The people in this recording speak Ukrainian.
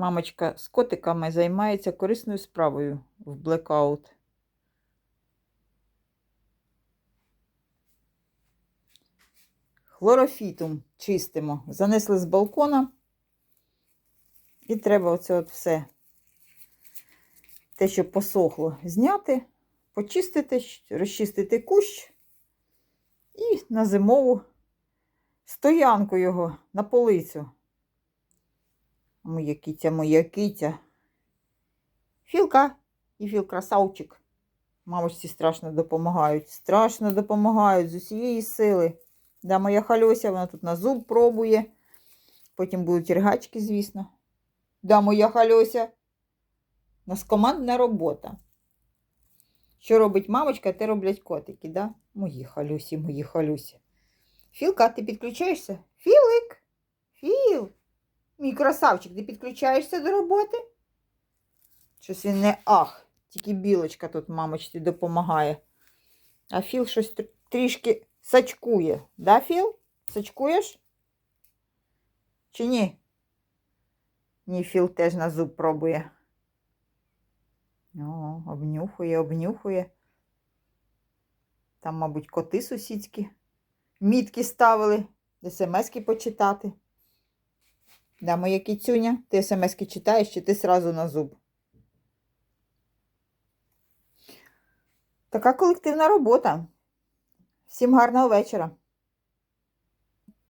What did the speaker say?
Мамочка з котиками займається корисною справою в блекаут. Хлорофітум чистимо. Занесли з балкона. І треба оце от все, те, що посохло, зняти, почистити, розчистити кущ і на зимову стоянку його на полицю. Моя кітя, моя кітя. Філка і філ красавчик. Мамочці страшно допомагають. Страшно допомагають з усієї сили. Да, моя хальося, вона тут на зуб пробує. Потім будуть ригачки, звісно. Да, моя хальося. У нас командна робота. Що робить мамочка, те роблять котики, да? Мої халюсі, мої халюсі. Філка, ти підключаєшся? Філик! Філ! Мій красавчик, ти підключаєшся до роботи? Щось він не ах, тільки білочка тут мамочці допомагає. А Філ щось трішки сачкує. Да, Філ? Сачкуєш? Чи ні? Ні, Філ теж на зуб пробує. О, обнюхує, обнюхує. Там, мабуть, коти сусідські. Мітки ставили, смски почитати. Да, моя кіцюня, ти смски читаєш, чи ти сразу на зуб? Така колективна робота. Всім гарного вечора.